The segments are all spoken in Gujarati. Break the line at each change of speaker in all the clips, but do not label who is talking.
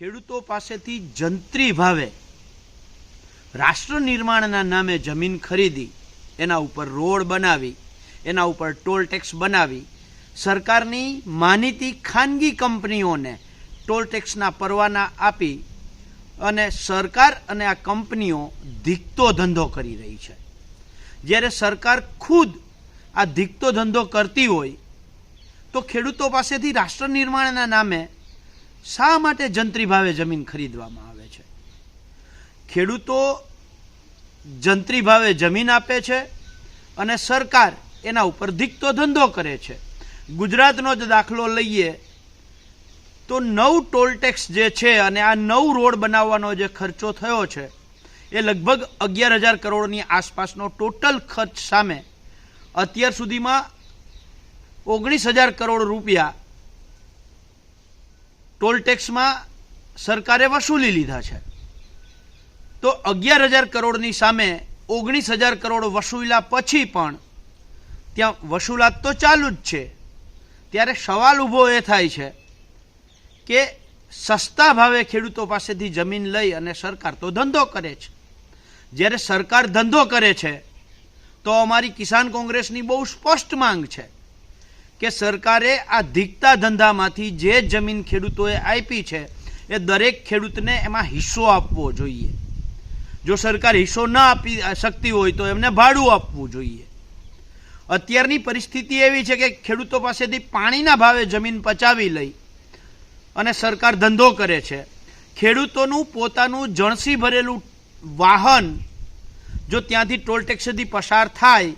ખેડૂતો પાસેથી જંત્રી ભાવે રાષ્ટ્ર નિર્માણના નામે જમીન ખરીદી, એના ઉપર રોડ બનાવી, એના ઉપર ટોલ ટેક્સ બનાવી, સરકારની માનીતી ખાનગી કંપનીઓને ટોલ ટેક્સના પરવાના આપી અને સરકાર અને આ કંપનીઓ ધીકતો ધંધો કરી રહી છે. જ્યારે સરકાર ખુદ આ ધીકતો ધંધો કરતી હોય, તો ખેડૂતો પાસેથી રાષ્ટ્ર નિર્માણના નામે શા માટે જંત્રી ભાવે જમીન ખરીદવામાં આવે છે? ખેડૂતો જંત્રી ભાવે જમીન આપે છે અને સરકાર એના ઉપર ધીકતો ધંધો કરે છે. ગુજરાતનો જ દાખલો લઈએ તો નવ ટોલ ટેક્સ જે છે અને આ નવ રોડ બનાવવાનો જે ખર્ચો થયો છે, એ લગભગ અગિયાર હજાર કરોડની આસપાસનો ટોટલ ખર્ચ સામે અત્યાર સુધીમાં ઓગણીસ હજાર કરોડ રૂપિયા ટોલ ટેક્સમાં સરકારે વસૂલી લીધા છે. તો અગિયાર હજાર કરોડની સામે ઓગણીસ હજાર કરોડ વસૂલ્યા પછી પણ ત્યાં વસૂલાત તો ચાલુ જ છે. ત્યારે સવાલ ઊભો એ થાય છે કે સસ્તા ભાવે ખેડૂતો પાસેથી જમીન લઈ અને સરકાર તો ધંધો કરે છે. જ્યારે સરકાર ધંધો કરે છે, તો અમારી કિસાન કોંગ્રેસની બહુ સ્પષ્ટ માંગ છે. કે સરકારે આ ધીકતા ધંધામાંથી જે જમીન ખેડૂતોએ આપી છે, એ દરેક ખેડૂતને એમાં હિસ્સો આપવો જોઈએ. જો સરકાર હિસ્સો ન આપી શકતી હોય તો એમને ભાડું આપવું જોઈએ. અત્યારની પરિસ્થિતિ એવી છે કે ખેડૂતો પાસેથી પાણીના ભાવે જમીન પચાવી લઈ અને સરકાર ધંધો કરે છે. ખેડૂતોનું પોતાનું જણસી ભરેલું વાહન જો ત્યાંથી ટોલ ટેક્સથી પસાર થાય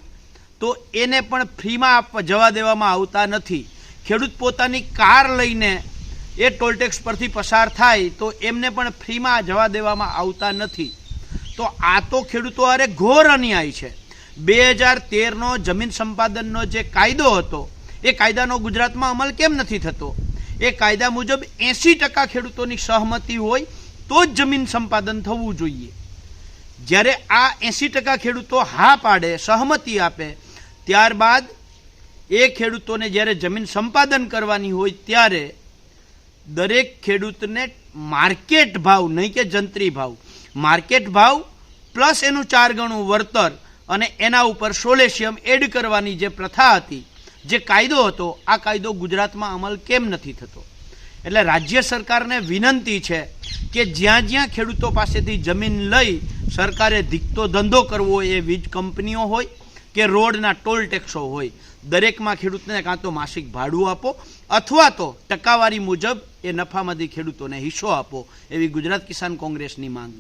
તો એને પણ ફ્રીમાં આપવા જવા દેવામાં આવતા નથી. ખેડૂત પોતાની કાર લઈને એ ટોલટેક્સ પરથી પસાર થાય તો એમને પણ ફ્રીમાં જવા દેવામાં આવતા નથી. તો આ તો ખેડૂતો અરે ઘોર અન્યાય છે. બે હજાર તેરનો જમીન સંપાદનનો જે કાયદો હતો, એ કાયદાનો ગુજરાતમાં અમલ કેમ નથી થતો? એ કાયદા મુજબ એંસી ટકા ખેડૂતોની સહમતિ હોય તો જ જમીન સંપાદન થવું જોઈએ. જ્યારે આ એંસી ટકા ખેડૂતો હા પાડે, સહમતિ આપે ત્યારબાદ એ ખેડૂતોને જ્યારે જમીન સંપાદન કરવાની હોય ત્યારે દરેક ખેડૂતને માર્કેટ ભાવ, નહીં કે જંત્રી ભાવ. માર્કેટ ભાવ પ્લસ એનું ચાર ગણું વળતર અને એના ઉપર સોલેશિયમ એડ કરવાની જે પ્રથા હતી, જે કાયદો હતો, આ કાયદો ગુજરાતમાં અમલ કેમ નથી થતો? એટલે રાજ્ય સરકારને વિનંતી છે કે જ્યાં જ્યાં ખેડૂતો પાસેથી જમીન લઈ સરકારે ધીકતો ધંધો કરવો એ વીજ કંપનીઓ હોય કે રોડના ટોલ ટેક્સો હોય, દરેકમાં ખેડૂતને કાં તો માસિક ભાડું આપો, અથવા તો ટકાવારી મુજબ એ નફામાંથી ખેડૂતોને હિસ્સો આપો, એવી ગુજરાત કિસાન કોંગ્રેસની માંગ છે.